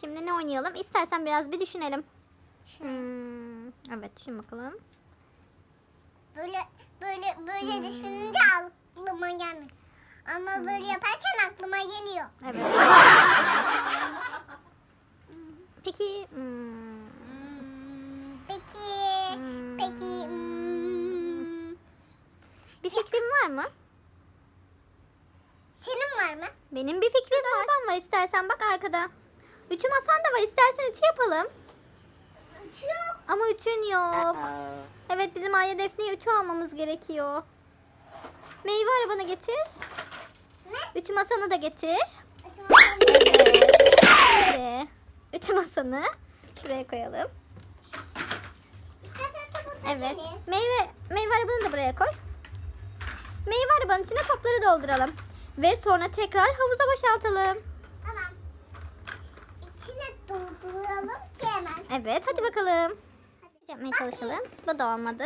Şimdi ne oynayalım? İstersen biraz bir düşünelim. Hmm, evet düşün bakalım. Böyle böyle böyle düşününce aklıma gelmiyor. Ama böyle yaparken aklıma geliyor. Evet. Peki hmm, Hmm, peki Hmm. peki hmm, bir fikrin var mı? senin var mı? Benim bir fikrim var. Ben var istersen bak arkada. Ütü masan da var. İstersen ütü yapalım. Yok. Ama ütün yok. Evet bizim Ayya Defne'ye ütü almamız gerekiyor. Meyve arabanı getir. Ne? Ütü masanı da getir. Evet. Şimdi ütü masanı şuraya koyalım. Evet. Meyve meyve arabanı da buraya koy. Meyve arabanın içine topları dolduralım. Ve sonra tekrar havuza boşaltalım. İçine dolduralım ki hemen. Evet hadi bakalım. Yapmaya çalışalım. Bu da olmadı.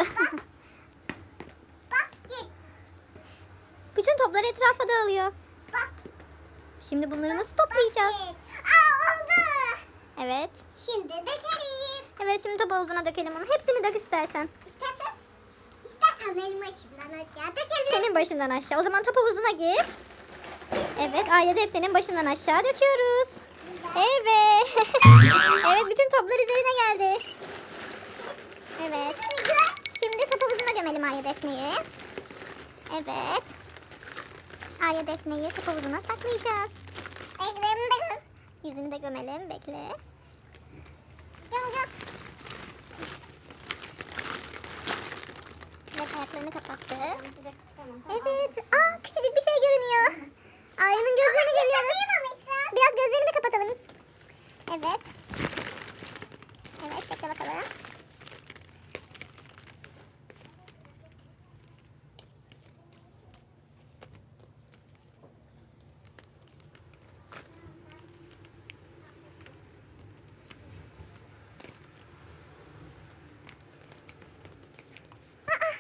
Basket. Bütün toplar etrafa dağılıyor. Bas. Şimdi bunları nasıl toplayacağız? Basket. Aa oldu. Evet. Şimdi dökelim. Evet şimdi top havuzuna dökelim onu. Hepsini dök istersen. İstersen, istersen benim başımdan aşağı dökelim. Senin başından aşağı. O zaman top havuzuna gir. Evet aile defterinin başından aşağı döküyoruz. Evet. evet bütün toplar üzerine geldi. Evet. Şimdi top havuzuna gömelim Arya Defne'yi. Evet. Arya Defne'yi top havuzuna saklayacağız. De. Yüzünü de gömelim. Bekle. Gel gel. Evet ayaklarını kapattı. Evet. Aa küçücük bir şey görünüyor. Arya'nın gözlerini görüyoruz. Biraz gözlerini de kapatalım. Evet. Evet bekle bakalım. Aa,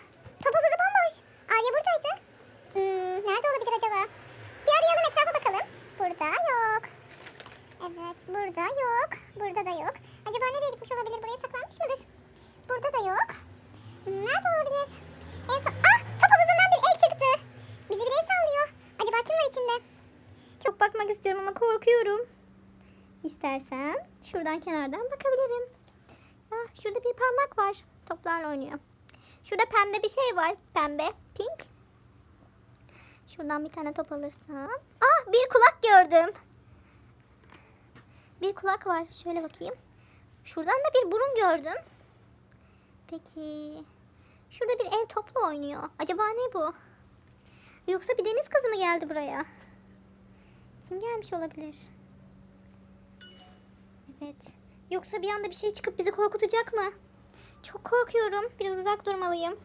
top havuzu bomboş. Arya buradaydı. Hmm, nerede olabilir acaba? Bir arayalım etrafa bakalım. Burada yok. Evet, burada yok. Burada da yok. Acaba nereye gitmiş olabilir? Buraya saklanmış mıdır? Burada da yok. Nerede olabilir? En son... Ah! Top havuzundan bir el çıktı. Bizi bir el sallıyor. Acaba kim var içinde? Çok bakmak istiyorum ama korkuyorum. İstersem şuradan kenardan bakabilirim. Ah, şurada bir parmak var. Toplarla oynuyor. Şurada pembe bir şey var. Pembe. Pink. Şuradan bir tane top alırsam. Ah bir kulak gördüm. Bir kulak var. Şöyle bakayım. Şuradan da bir burun gördüm. Peki. Şurada bir el topla oynuyor. Acaba ne bu? Yoksa bir deniz kızı mı geldi buraya? Kim gelmiş olabilir? Evet. Yoksa bir anda bir şey çıkıp bizi korkutacak mı? Çok korkuyorum. Biraz uzak durmalıyım.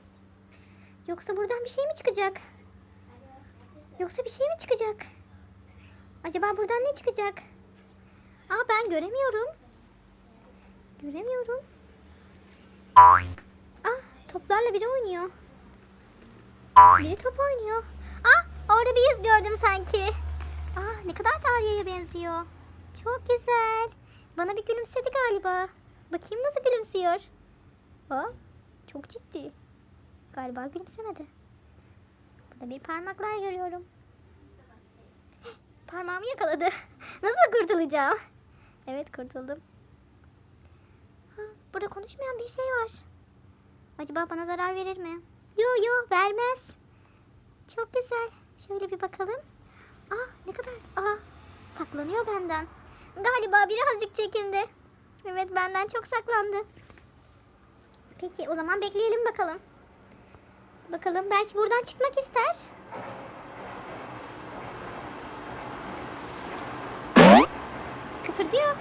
Yoksa buradan bir şey mi çıkacak? Yoksa bir şey mi çıkacak? Acaba buradan ne çıkacak? Aa ben göremiyorum. Göremiyorum. Ah toplarla biri oynuyor. Biri top oynuyor. Ah orada bir yüz gördüm sanki. Ah ne kadar da Arya'ya benziyor. Çok güzel. Bana bir gülümsedi galiba. Bakayım nasıl gülümsüyor. Aa, çok ciddi. Galiba gülümsemedi. Burada bir parmaklar görüyorum. Parmağımı yakaladı. Nasıl kurtulacağım? Evet kurtuldum. Ha, burada konuşmayan bir şey var. Acaba bana zarar verir mi? Yo yo vermez. Çok güzel. Şöyle bir bakalım. Aa ne kadar... Aa saklanıyor benden. Galiba birazcık çekindi. Evet benden çok saklandı. Peki o zaman bekleyelim bakalım. Bakalım belki buradan çıkmak ister. Kıpırdıyor.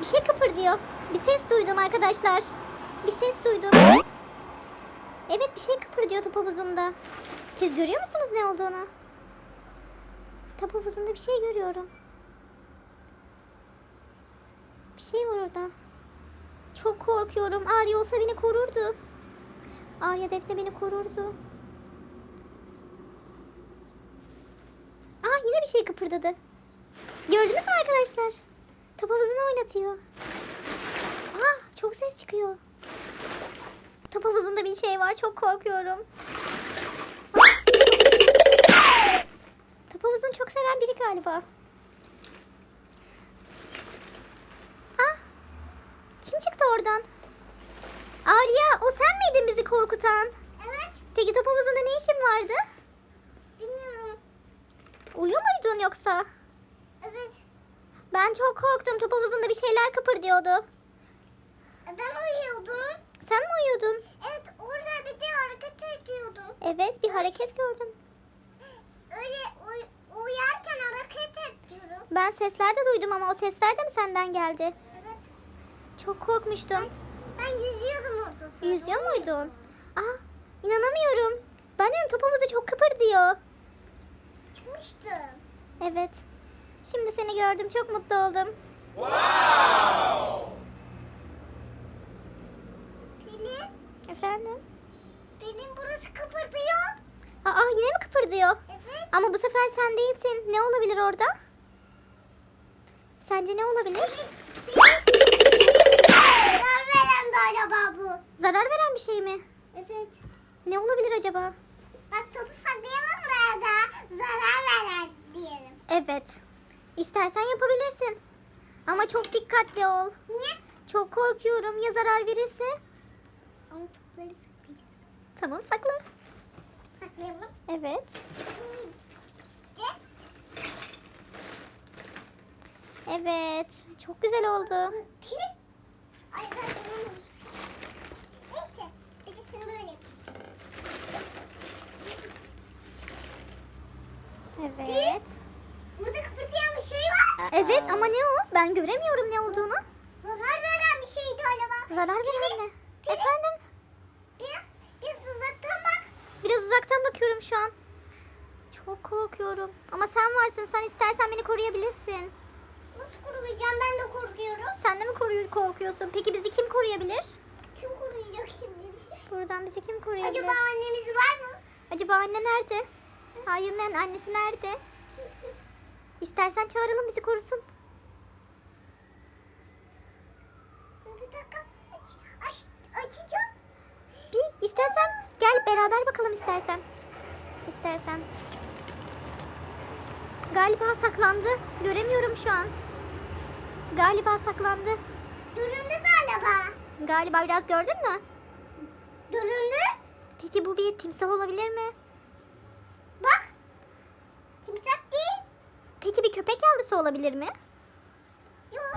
Bir şey kıpırdıyor. Bir ses duydum arkadaşlar. Bir ses duydum. Evet bir şey kıpırdıyor top havuzunda. Siz görüyor musunuz ne olduğunu? Top havuzunda bir şey görüyorum. Bir şey var orada. Çok korkuyorum. Arya olsa beni korurdu. Arya Defne beni korurdu. Aa yine bir şey kıpırdadı. Gördünüz mü arkadaşlar? Top havuzunu oynatıyor. Aa, çok ses çıkıyor. Top havuzunda bir şey var. Çok korkuyorum. Top havuzunu çok seven biri galiba. Ah, kim çıktı oradan? Arya, o sen miydin bizi korkutan? Evet. Peki top havuzunda ne işin vardı? Bilmiyorum. Uyuyor muydun yoksa? Evet. Ben çok korktum. Top havuzunda bir şeyler kıpırdıyordu. Ben uyuyordum. Sen mi uyuyordun? Evet orada bir de hareket ediyordum. Evet, bir hareket gördüm. Öyle uy- uyarken hareket ediyorum. Ben sesler de duydum ama o sesler de mi senden geldi? Evet. Çok korkmuştum. Ben yüzüyordum orada. sonra. Yüzüyor muydun? Aa, inanamıyorum. Ben diyorum top havuzu çok kıpırdıyor. Çıkmıştım. Evet. Şimdi seni gördüm. Çok mutlu oldum. Pelin. Efendim? Pelin burası kıpırdıyor. Aa, yine mi kıpırdıyor? Evet. Ama bu sefer sen değilsin. Ne olabilir orada? Sence ne olabilir? Zarar veren galiba bu. Zarar veren bir şey mi? Evet. Ne olabilir acaba? Bak topu saklayalım buraya da zarar veren diyelim. Evet. İstersen yapabilirsin. Ama çok dikkatli ol. Niye? Çok korkuyorum ya zarar verirse? Ama topları saklayacağız. Tamam sakla. Saklayalım. Evet. Evet. Çok güzel oldu. Ay. Neyse. Birisini böyle yapayım. Evet. Burada kıpırdayan bir şey var. Evet ama ne o? Ben göremiyorum ne olduğunu. Zarar veren bir şeydi galiba. Zarar veren mi? Efendim? Biraz, biraz uzaktan bak. Biraz uzaktan bakıyorum şu an. Çok korkuyorum. Ama sen varsın. Sen istersen beni koruyabilirsin. Nasıl koruyacağım ben de korkuyorum. Sen de mi koruy korkuyorsun? Peki bizi kim koruyabilir? Kim koruyacak şimdi bizi? Buradan bizi kim koruyabilir? Acaba annemiz var mı? Acaba anne nerede? Hayır'ın annesi nerede? İstersen çağıralım bizi korusun. Bir dakika. Aç, aç, açacağım. Bir istersen gel beraber bakalım istersen. İstersen. Galiba saklandı. Göremiyorum şu an. Galiba saklandı. Göründü galiba. Galiba biraz gördün mü? Göründü. Peki bu bir timsah olabilir mi? Bak. Timsah değil. Peki bir köpek yavrusu olabilir mi? Yok.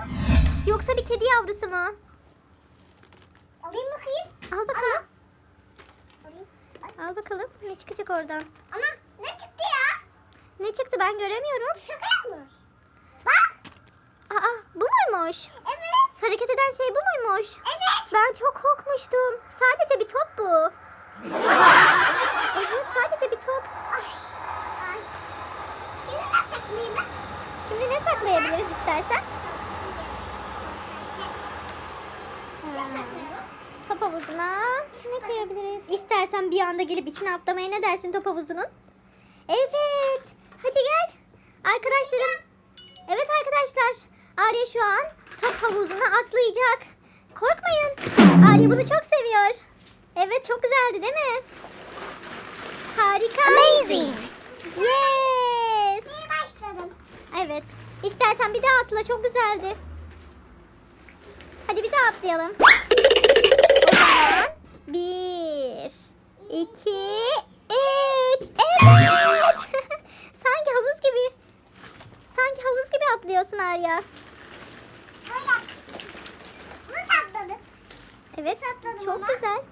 Yoksa bir kedi yavrusu mu? Alayım bakayım. Al bakalım. Ay, Al bakalım. Ne çıkacak oradan? Ama ne çıktı ya? Ne çıktı ben göremiyorum. Şaka yapmış. Bak. Aa bu muymuş? Evet. Hareket eden şey bu muymuş? Evet. Ben çok korkmuştum. Sadece bir top bu. Evet sadece bir top. Ay. Şimdi ne saklayabiliriz istersen? Top havuzuna ne koyabiliriz? İstersen bir anda gelip içine atlamaya ne dersin top havuzunun? Evet. Hadi gel. Arkadaşlarım. Evet arkadaşlar. Arya şu an top havuzuna atlayacak. Korkmayın. Arya bunu çok seviyor. Evet çok güzeldi değil mi? Harika. Amazing. Yes. Evet. İstersen bir daha atla çok güzeldi. Hadi bir daha atlayalım. O zaman bir, iki, üç. Evet. Sanki havuz gibi. Sanki havuz gibi atlıyorsun Arya. Nasıl? Evet. Atladım Çok güzel.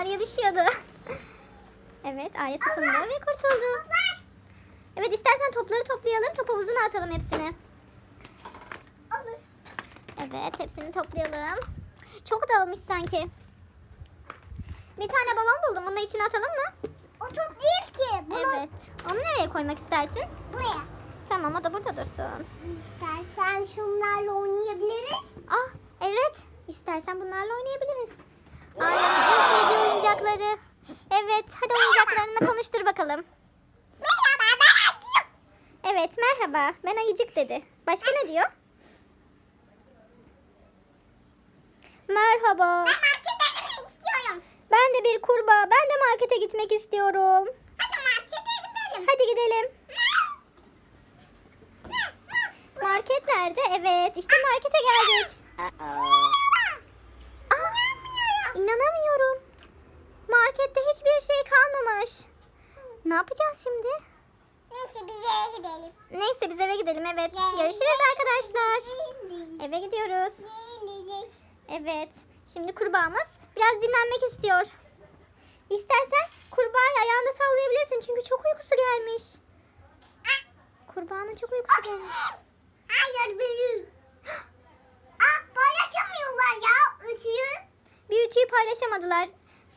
Arya düşüyordu. Evet Arya tutundu Allah. ve kurtuldu. Evet istersen topları toplayalım. Top havuzuna atalım hepsini. Olur. Evet hepsini toplayalım. Çok dağılmış sanki. Bir tane balon buldum. Bunu da içine atalım mı? O top değil ki. Bunu Evet. Onu nereye koymak istersin? buraya. Tamam o da burada dursun. İstersen şunlarla oynayabiliriz. Ah evet. İstersen bunlarla oynayabiliriz. En sevdiği oyuncakları. Evet hadi oyuncaklarını konuştur bakalım. Merhaba ben merhaba. Ben ayıcık dedi. Başka ne diyor? Merhaba. Ben markete gitmek istiyorum. Ben de bir kurbağa. Ben de markete gitmek istiyorum. Hadi markete gidelim. Hadi gidelim. Market nerede? Evet, işte markete geldik. Aa, inanamıyorum. Markette hiçbir şey kalmamış. Ne yapacağız şimdi? Neyse biz eve gidelim. Neyse biz eve gidelim evet. Görüşürüz arkadaşlar. Eve gidiyoruz. Evet. Şimdi kurbağamız biraz dinlenmek istiyor. İstersen kurbağayı ayağında sallayabilirsin çünkü çok uykusu gelmiş. Kurbağanın çok uykusu gelmiş. Hayır benim. Aa paylaşamıyorlar ya ütüyü. Bir ütüyü paylaşamadılar.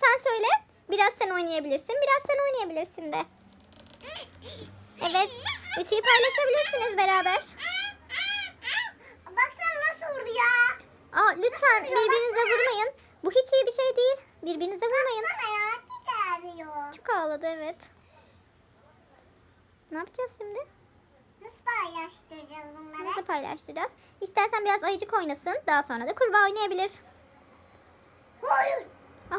Sen söyle. Biraz sen oynayabilirsin. Biraz sen oynayabilirsin de. Evet. Ütüyü paylaşabilirsiniz beraber. Baksana nasıl vurdu ya. Aa, lütfen birbirinize vurmayın. Bu hiç iyi bir şey değil. Birbirinize vurmayın. Baksana ya. Çok ağladı evet. Ne yapacağız şimdi? Nasıl paylaştıracağız bunları? Nasıl paylaştıracağız? İstersen biraz ayıcık oynasın. Daha sonra da kurbağa oynayabilir. Hayır. Aa.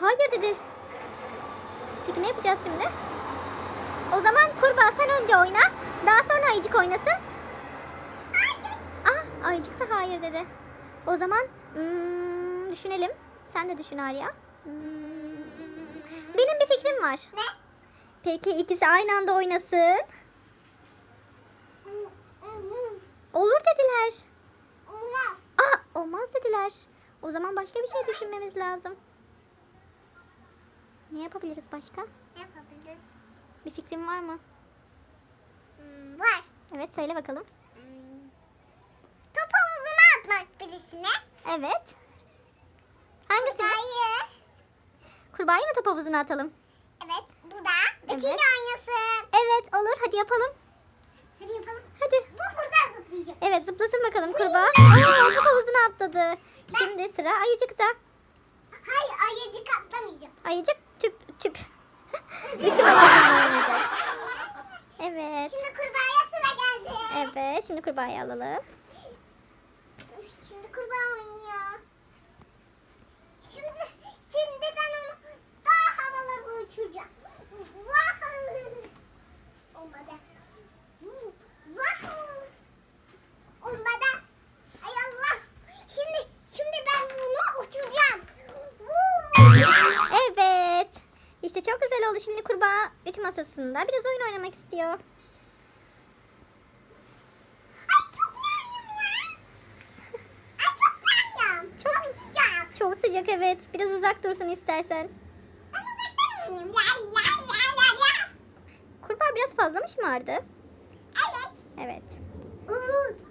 Hayır dedi. Peki ne yapacağız şimdi? O zaman kurbağa sen önce oyna. Daha sonra ayıcık oynasın. Hayır. Ah ayıcık da hayır dedi. O zaman hmm, düşünelim. Sen de düşün Arya. Hmm, benim bir fikrim var. Ne? Peki ikisi aynı anda oynasın. Olur dediler. Olmaz. Aa olmaz dediler. O zaman başka bir şey düşünmemiz lazım. Ne yapabiliriz başka? Ne yapabiliriz? Bir fikrin var mı? Hmm, var. Evet söyle bakalım. Hmm. Top havuzuna atmak birisine. Evet. Hangisi? Hayır. Kurbağayı mı top havuzuna atalım? Evet. Bu da. Evet. Ütüyle oynasın. Evet olur hadi yapalım. Hadi yapalım. Hadi. Bu burada zıplayacak. Evet zıplasın bakalım kurbağa. Aa, top havuzuna atladı. Şimdi sıra ayıcıkta. Hayır ayıcık atlamayacağım. Ayıcık. Bütün masasında oynayacak. Evet. Şimdi kurbağaya sıra geldi. Evet şimdi kurbağayı alalım. Şimdi kurbağa oynuyor. Şimdi, şimdi ben onu daha havalara uçuracağım. Vah! Olmadı. Vah! Olmadı. Ay Allah. Şimdi, şimdi ben bunu uçuracağım. İşte çok güzel oldu. Şimdi kurbağa ütü masasında biraz oyun oynamak istiyor. Ay çok yandım ya. Ay çok yandım. Çok sıcak. Çok sıcak evet. Biraz uzak dursun istersen. Ben oynayayım. La la la la la. Kurbağa biraz fazla mı şımardı? Evet. Evet. Umut.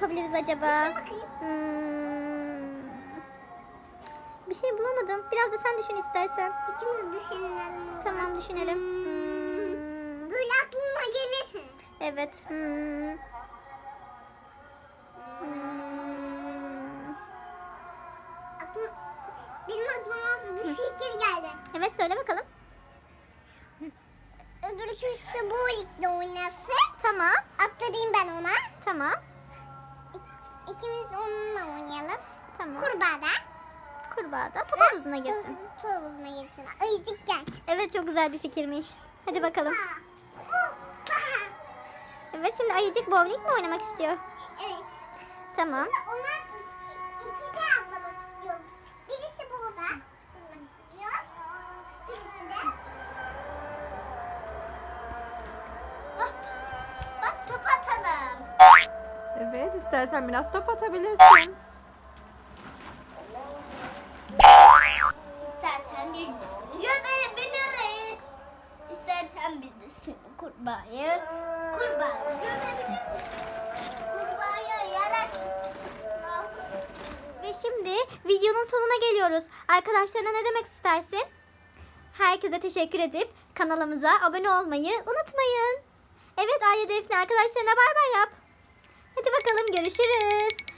Yapabiliriz acaba. Düşün bakayım. Hmm. Bir şey bulamadım. Biraz da sen düşün istersen. İkimiz düşünelim. Tamam düşünelim. Hmm. Hmm. Böyle aklıma gelirsin. Evet. Hmm. Hmm. Aklım, benim aklıma bir fikir geldi. Evet söyle bakalım. Öbürküsü bu ligde oynasın. Tamam. Atlayayım ben ona. Tamam. İkimiz onunla oynayalım. Tamam. Kurbağa da. Kurbağa da top havuzuna girsin. Tu havuzuna girsin. Ayıcık gel. Evet çok güzel bir fikirmiş. Hadi bakalım. Evet şimdi ayıcık bowling mi oynamak istiyor? Evet. Tamam. Şimdi onlar İstersen biraz top atabilirsin. İstersen birisini gömebilirim. İstersen birisini kurbağayı kurbağayı gömebilirim. Kurbağayı yarak Ve şimdi videonun sonuna geliyoruz. Arkadaşlarına ne demek istersin? Herkese teşekkür edip kanalımıza abone olmayı unutmayın. Evet Arya Defne arkadaşlarına bay bay yap. Bakalım görüşürüz.